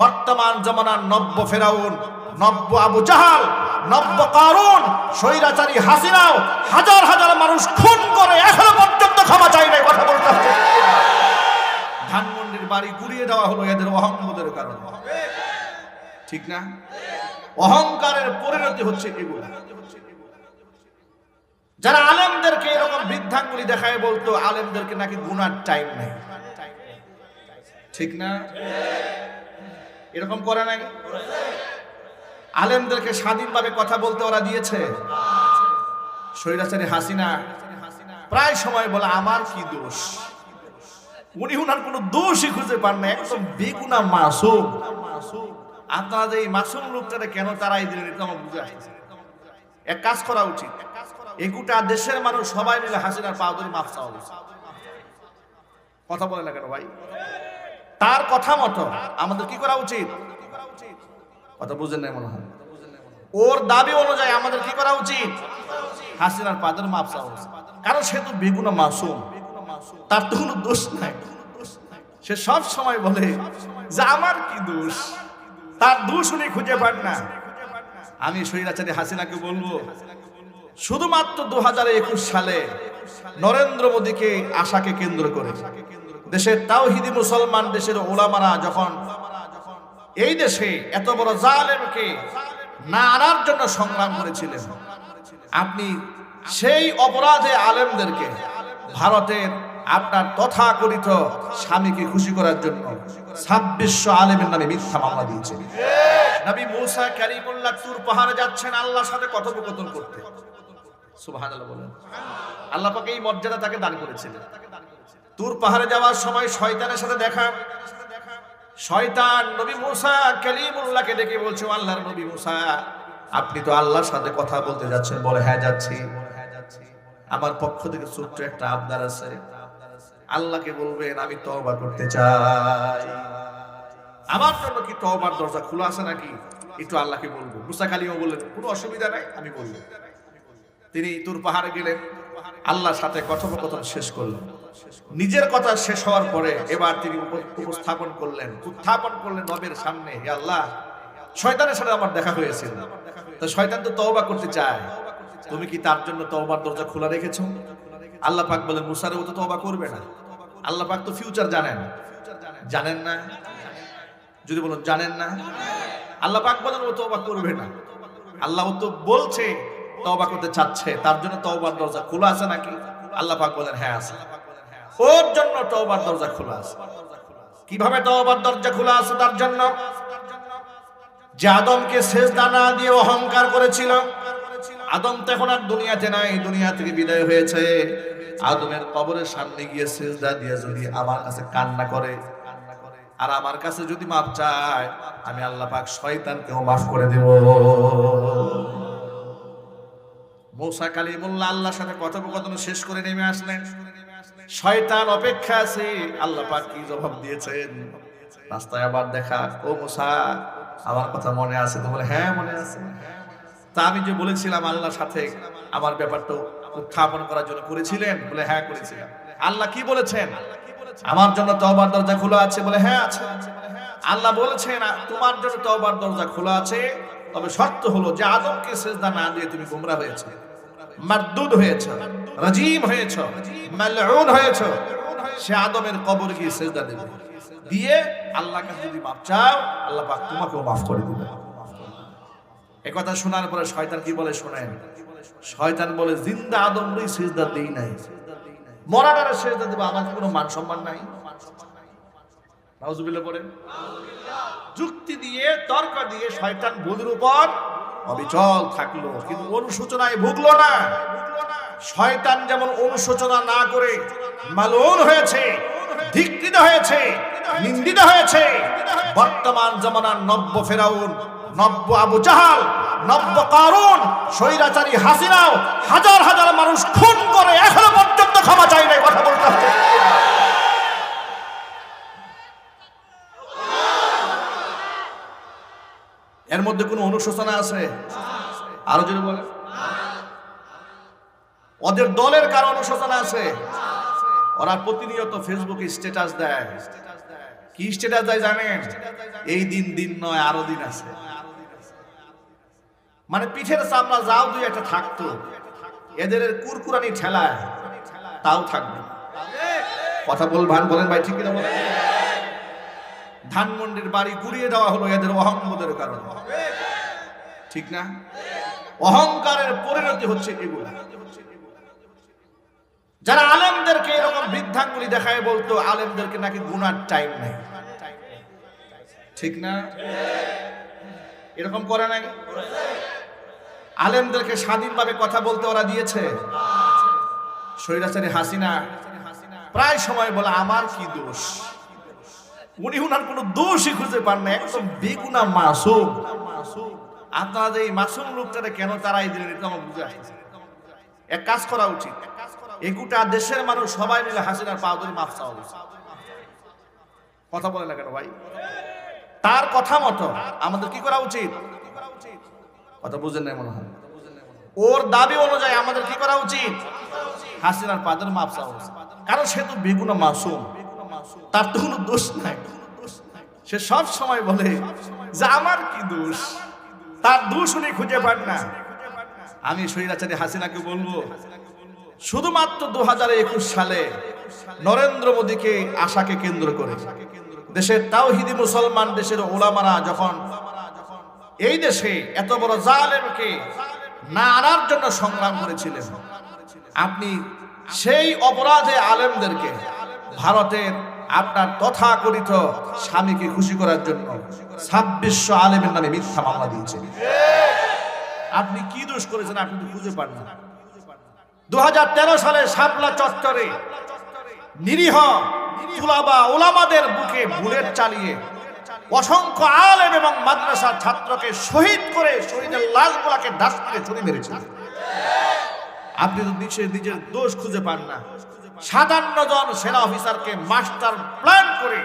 বর্তমান জমানার নব্য ফেরাউন, নব্য আবু জাহাল, নব্য কারণ স্বৈরাচারী হাসিনাও হাজার হাজার মানুষ খুন করে এখনও পর্যন্ত ক্ষমা চাই নাই, কথা বলতে হবে। ধানমন্ডির বাড়ি গুড়িয়ে দেওয়া হলো এদের অহংবোধের কারণে। ঠিক না? অহংকারের পরিণতি হচ্ছে এগুলা। যারা আলেমদেরকে এরকম বৃদ্ধাঙ্গুলি দেখায় বলতো, আলেমদেরকে নাকি গুনার টাইম নেই। ঠিক না? এরকম করে নাই? আলেমদেরকে স্বাধীনভাবে কথা বলতে ওরা দিয়েছে। স্বৈরাচারী হাসিনা প্রায় সময় বলে, আমার কি দোষ? উনি উনার কোনো দোষই খুঁজে পান না একদম বেগুনা মাসুম। আপনারা যে এই মাসুম লোকটারে কেন তারাই দিলেন, এটা বুঝে এক কাজ করা উচিত, এই দেশের মানুষ সবাই মিলে হাসিনার পা ধরে মাফ চাওয়া উচিত। কথা বলে না কেন ভাই? তার কথা মতো আমাদের কি করা উচিত? কথা বুঝেন নাই মনে হয়। ওর দাবি অনুযায়ী আমাদের কি করা উচিত? হাসিনার পাদের মাপ চাওয়া উচিত। কারণ সে তো বেগুনা মাসুম। তার তো কোনো দোষ নাই। সে সব সময় বলে যে আমার কি দোষ? তার দোষ উনি খুঁজে পান না। আমি সৈরাচারী হাসিনাকে বলব, শুধুমাত্র দু হাজার একুশ সালে নরেন্দ্র মোদীকে আশাকে কেন্দ্র করে দেশের তাওহিদি মুসলমান, দেশের ওলামারা যখন এই দেশে এত বড় জালেমকে না আনার জন্য সংগ্রাম করেছিলেন, আপনি সেই অপরাধে আলেমদেরকে ভারতের আপনার তথাকথিত স্বামীকে খুশি করার জন্য ছাব্বিশশো আলেমের নামে মিথ্যা মামলা দিয়েছে। নবী মুসা কারিমুল্লাহ তুর পাহাড়ে যাচ্ছেন আল্লাহর সাথে কথোপকথন করতে। সুবহানাল্লাহ বলেন। আল্লাহ পাকে এই মর্যাদা তাকে দান করেছিলেন। তুর পাহাড়ে যাওয়ার সময় শয়তানের সাথে দেখা। শয়তান নবী মুসা কালিমুল্লাহকে ডেকে বলছে আল্লাহর নবী মুসা, আপনি তো আল্লাহর সাথে কথা বলতে যাচ্ছেন। বলে হ্যাঁ যাচ্ছি। আমার পক্ষ থেকে ছোট্ট একটা আবদার আছে। আল্লাহকে বলবেন, আমি তওবা করতে চাই। আমার জন্য কি তওবার দরজা খোলা আছে নাকি? একটু আল্লাহকে বলব। মুসা কালিমও বললেন, কোনো অসুবিধা নাই, আমি বলব। তিনি তুর পাহাড়ে গেলেন। আল্লাহর সাথে কথোপকথন শেষ করলেন। নিজের কথা শেষ হওয়ার পরে এবার তিনি উপস্থাপন করলেন। উত্থাপন করলেন রবের সামনে। হে আল্লাহ, শয়তানের সাথে আমার দেখা হয়েছিল। তো শয়তান তো তওবা করতে চায়। তুমি কি তার জন্য তওবার দরজা খোলা রেখেছো? আল্লাহ পাক বলেন মুসারে ও তো তওবা করবে না। আল্লাহ পাক তো ফিউচার জানেন। জানেন না? যদি বলুন, জানেন না? আল্লাহ পাক বলেন, ও তওবা করবে না। আল্লাহ তো বলছে, তওবা করতে চাচ্ছে। তার জন্য তওবার দরজা খোলা আছে নাকি? আল্লাহ পাক বলেন হ্যাঁ আছে। ওর জন্য তওবার দরজা খোলা আছে। কীভাবে তওবার দরজা খোলা আছে তার জন্য? যে আদমকে শেষ দানা দিয়ে অহংকার করেছিল, আদম তো এখন আর দুনিয়াতে নাই, দুনিয়া থেকে বিদায় হয়েছে। আদমের কবরের সামনে গিয়ে সেজদা দিয়ে যদি আমার কাছে কান্না করে, আর আমার কাছে যদি মাপ চায়, আমি আল্লাহ পাক শয়তানকেও মাফ করে দেব। মৌসা কালিমুল্লাহ আল্লাহর সাথে কথোপকথন শেষ করে নেমে আসলেন। শয়তান অপেক্ষা আছে। আল্লাহ পাক কি জবাব দিয়েছেন? রাস্তায় আবার দেখা, ও মুসা, আমার কথা মনে আছে? তো বলে হ্যাঁ মনে আছে। তা আমি যে বলেছিলাম আল্লাহর সাথে, আমার ব্যাপারটা উত্থাপন করার জন্য করেছিলেন? বলে হ্যাঁ করেছিলাম। আল্লাহ কি বলেছেন? আমার জন্য তওবার দরজা খোলা আছে? বলে হ্যাঁ আছে। আল্লাহ বলেছেন তোমার জন্য তওবার দরজা খোলা আছে। তবে শর্ত হলো যে আদমকে সেজদা না দিয়ে তুমি গোমরা হয়েছে, মারদুদ হয়েছ। রাজিম হয়েছ, মালউন হয়েছ, সে আদমের কবর গিয়ে সেজদা দেবে। দিয়ে আল্লাহ কাছে যদি মাপ চাও, আল্লাহ পাক তোমাকেও মাফ করে দিবে। এ কথা শোনার পরে শয়তান কি বলে শোনেন? শয়তান বলে, জিন্দা আদমরই সেজদা দেই নাই। মরাটারে সেজদা দেবো, আমার কোনো মান সম্মান নাই। নাউজুবিল্লাহ পড়েন। যুক্তি দিয়ে, তর্ক দিয়ে শয়তান বুধের উপর অবিচল থাকল, কিন্তু অনুশোচনায় ভুগলো না। শয়তান যেমন অনুশোচনা না করে মালুন হয়েছে, ধিকৃত হয়েছে, নিন্দিত হয়েছে, বর্তমান জমানার নব্য ফেরাউন, নব্য আবু জাহাল, নব্য কারুন, স্বৈরাচারী হাসিনাও হাজার হাজার মানুষ খুন করে এখনও পর্যন্ত ক্ষমা চাই নাই, কথা বলতে। এর মধ্যে কোনো অনুশোচনা আছে আরও যদি বলে ওদের দলের কারও অনুশোচনা আছে? ওরা প্রতিনিয়ত ফেসবুকে স্ট্যাটাস দেয়। কি স্ট্যাটাস দেয় জানেন? এই দিন দিন নয়, আরও দিন আছে। মানে পিঠের চামড়া যাও দুই একটা থাকতো। এদের কুরকুরানি ঠেলায় তাও থাকবে। কথা বলবান বলেন ভাই, ঠিক কিনা বলেন? ধানমন্ডির বাড়ি গুড়িয়ে দেওয়া হলো এদের অহংবোধের কারণে। ঠিক না? অহংকারের পরিণতি হচ্ছে এগুলো। যারা আলেমদেরকে এরকম বৃদ্ধাঙ্গুলি দেখায় বলতো, আলেমদেরকে নাকি গুনার টাইম নেই। ঠিক না? এরকম করে নাই? আলেমদেরকে স্বাধীনভাবে কথা বলতে ওরা দিয়েছে? হাসিনা প্রায় সময় বলে, আমার কি দোষ? উনি উনার কোনো দোষই খুঁজে পান না, একদম বেগুনা মাসুম। আপনারা যে এই মাসুম লোকটারে কেন তারাই দিলেন, এটা আমার বুঝে এক কাজ করা উচিত। এই গোটা দেশের মানুষ সবাই মিলে হাসিনার পা ধরে মাফ চাওয়া কথা বলে না কেন ভাই? তার কথা মতো আমাদের কি করা উচিত? কথা বুঝেন নাই মনে হয়। ওর দাবি অনুযায়ী আমাদের কি করা উচিত? হাসিনার পাদের মাপ চাওয়া উচিত কারণ সে তো বেগুনা মাসুম। তার তো কোনো দোষ নাই। সে সব সময় বলে যে, আমার কি দোষ? তার দোষ উনি খুঁজে পান না। আমি সৈরাচারী হাসিনাকে বলব শুধুমাত্র দু হাজার একুশ সালে নরেন্দ্র মোদীকে আশাকে কেন্দ্র করে দেশের তাওহিদি মুসলমান দেশের ওলামারা যখন এই দেশে এত বড় জালেমকে না আনার জন্য সংগ্রাম করেছিলেন, আপনি সেই অপরাধে আলেমদেরকে ভারতের আপনার তথাকথিত স্বামীকে খুশি করার জন্য ছাব্বিশশো আলেমের নামে মিথ্যা মামলা দিয়েছেন আপনি কি দোষ করেছেন আপনি খুঁজে পান না। দু হাজার তেরো সালে শাপলা চত্বরে নিরীহ তুলাবা ওলামাদের বুকে বুলেট চালিয়ে অসংখ্য আলেম এবং মাদ্রাসার ছাত্রকে শহীদ করে শহীদের লাশগুলাকে ডাস্টবিনে ছুরি মেরেছিলেন আপনি তো নিজের নিজের দোষ খুঁজে পান না। সাতান্ন জন সেনা অফিসারকে মাস্টার প্ল্যান করে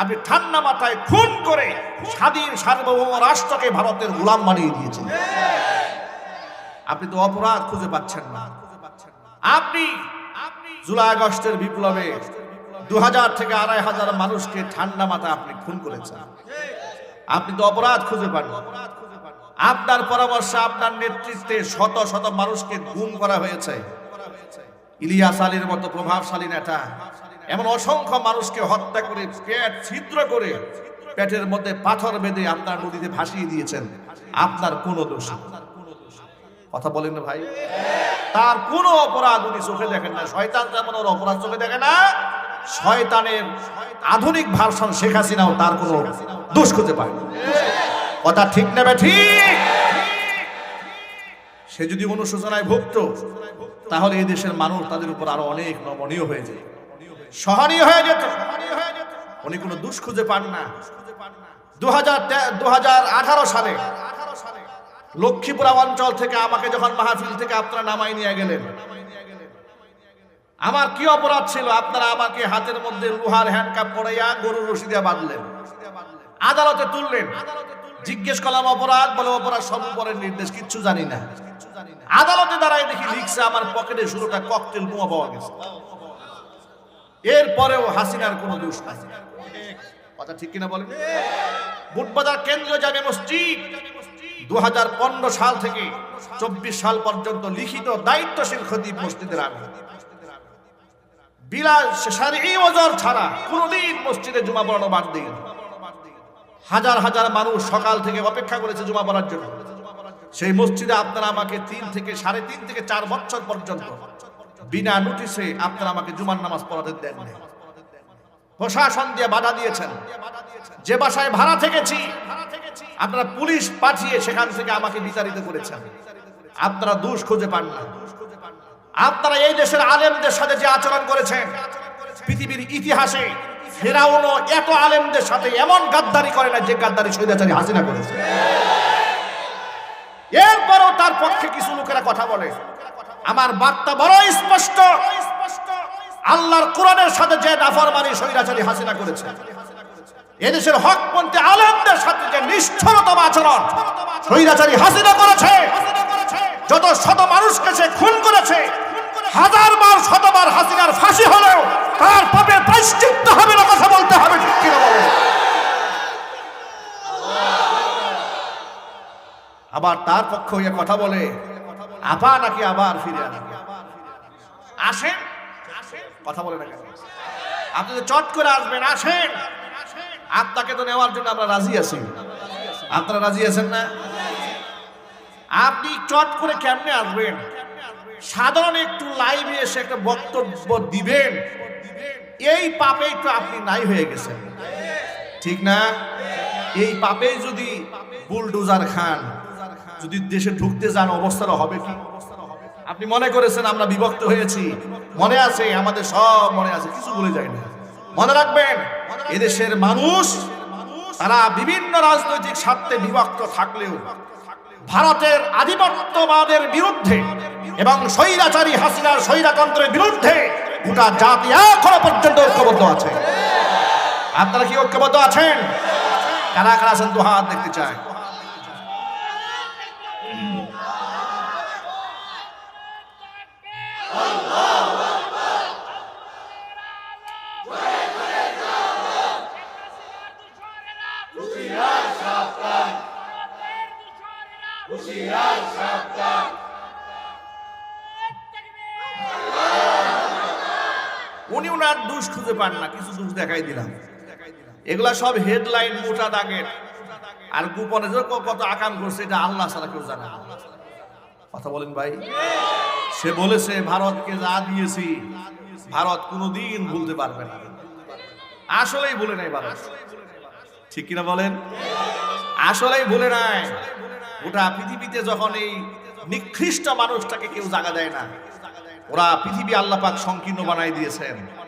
আপনি ঠান্ডা মাথায় খুন করে স্বাধীন সার্বভৌম রাষ্ট্রকে ভারতের গোলাম বানিয়ে দিয়েছেন। আপনি তো অপরাধ খুঁজে পাচ্ছেন না। আপনি জুলাই আগস্টের বিপ্লবে দু হাজার থেকে আড়াই হাজার মানুষকে ঠান্ডা মাথা আপনি খুন করেছেন। আপনি তো অপরাধ খুঁজে পান আপনার পরামর্শে আপনার নেতৃত্বে শত শত মানুষকে গুম করা হয়েছে। ইলিয়াস আলীর মতো প্রভাবশালী নেতা, এমন অসংখ্য মানুষকে হত্যা করে, পেট ছিদ্র করে, পেটের মধ্যে পাথর বেঁধে আপনার নদীতে ভাসিয়ে দিয়েছেন। আপনার কোনো দোষ। কথা বলেন না ভাই। তার কোনো অপরাধ উনি চোখে দেখেন না। শয়তান যেমন ওর অপরাধ চোখে দেখে না। শয়তানের আধুনিক ভার্সন শেখ হাসিনাও তার কোনো দোষ পায় না। কথা ঠিক নেবে ঠিক? সে যদি অনুশোচনায় ভুগত তাহলে এই দেশের মানুষ তাদের উপর আরও অনেক নমনীয় হয়ে যেত। সহনীয় হয়ে যেত। উনি কোনো দোষ খুঁজে পান না। দু হাজার সালে লক্ষ্মীপুরা অঞ্চল থেকে আমাকে যখন মাহফিল থেকে আপনারা নামাই নিয়ে গেলেন, আমার কি অপরাধ ছিল? আপনারা আমাকে হাতের মধ্যে লোহার হ্যান্ডকাপ পড়াইয়া গরুর রশি বাঁধলেন, আদালতে তুললেন। জিজ্ঞেস করলাম, অপরাধ? বলে, অপরাধ সব উপরের নির্দেশ, কিচ্ছু জানি না। আদালতে দাঁড়ায় দেখি লিখছে, আমার পকেটে শুরুটা ককটেল বোমা পাওয়া গেছে। এরপরেও হাসিনার কোনো দোষ নাই। কথা ঠিক কিনা বলেন? বুটবাজার কেন্দ্রীয় জামে মসজিদ দু সাল থেকে চব্বিশ সাল পর্যন্ত লিখিত দায়িত্বশীল খতিব মসজিদের আমি সারি ওজর ছাড়া কোনদিন মসজিদে জুমা পড়ানো বাদ দিই হাজার হাজার মানুষ সকাল থেকে অপেক্ষা করেছে জুমা পড়ার জন্য। সেই মসজিদে আপনারা আমাকে তিন থেকে সাড়ে তিন থেকে চার বছর পর্যন্ত বিনা নোটিশে আপনারা আমাকে জুমার নামাজ পড়াতে দেন। প্রশাসন দিয়ে বাধা দিয়েছেন। যে বাসায় ভাড়া থেকেছি, আপনারা পুলিশ পাঠিয়ে সেখান থেকে আমাকে বিচারিত করেছেন। আপনারা দোষ খুঁজে পান না। আপনারা এই দেশের আলেমদের সাথে যে আচরণ করেছেন, পৃথিবীর ইতিহাসে ফেরাউনও এত আলেমদের সাথে এমন গাদ্দারি করে না যে গাদ্দারি সৈদাচারী হাসিনা করেছে। এরপরও তার পক্ষে কিছু লোকেরা কথা বলে। আমার বার্তা বড় স্পষ্ট। আল্লাহর কোরআনের সাথে যে নাফরমানি স্বৈরাচারী হাসিনা করেছে। এদেশের হকপন্থী আলেমদের সাথে যে নিষ্ঠুরতম আচরণ স্বৈরাচারী হাসিনা করেছে, যত শত মানুষকে সে খুন করেছে, হাজার বার শতবার হাসিনার ফাঁসি হলেও তার পাপের প্রায়শ্চিত্ত হবে না কথা বলতে হবে আবার তার পক্ষ হইয়া কথা বলে, আপা নাকি আবার ফিরে আসেন। কথা বলে না কেন? আপনি তো চট করে আসবেন, আসেন। আপনাকে তো নেওয়ার জন্য আমরা রাজি আছি। আপনারা রাজি আছেন না? আপনি চট করে কেমনে আসবেন? সাধারণ একটু লাইভে এসে একটা বক্তব্য দিবেন। এই পাপেই তো আপনি নাই হয়ে গেছেন। ঠিক না? এই পাপেই যদি বুলডোজার খান, যদি দেশে ঢুকতে যান, অবস্থাটা হবে কি? আপনি মনে করেছেন আমরা বিভক্ত হয়েছি? মনে আছে? আমাদের সব মনে আছে। কিছু ভুলে যায় না। মনে রাখবেন, এদেশের মানুষ, তারা বিভিন্ন রাজনৈতিক স্বার্থে বিভক্ত থাকলেও ভারতের আধিপত্যবাদের বিরুদ্ধে এবং স্বৈরাচারী হাসিনার স্বৈরাতন্ত্রের বিরুদ্ধে গোটা জাতি এখনও পর্যন্ত ঐক্যবদ্ধ আছে। আপনারা কি ঐক্যবদ্ধ আছেন? কারা কারা আছেন? দু হাত দেখতে চায় উনি উনার দোষ খুঁজে পান না, কিছু দোষ দেখাই দিলাম। এগুলা সব হেডলাইন মোটা দাগের। আর গোপনে যে কত আকাম করছে এটা আল্লাহ ছাড়া কেউ জানে। কথা বলেন ভাই। সে বলেছে, ভারতকে যা দিয়েছি ভারত কোনোদিন ভুলতে পারবে না। আসলেই ভুলে নাই ভারত। ঠিক কিনা বলেন? আসলেই ভুলে নাই। গোটা পৃথিবীতে যখন এই নিকৃষ্ট মানুষটাকে কেউ জাগা দেয় না, ওরা পৃথিবী আল্লাপাক সংকীর্ণ বানাই দিয়েছেন।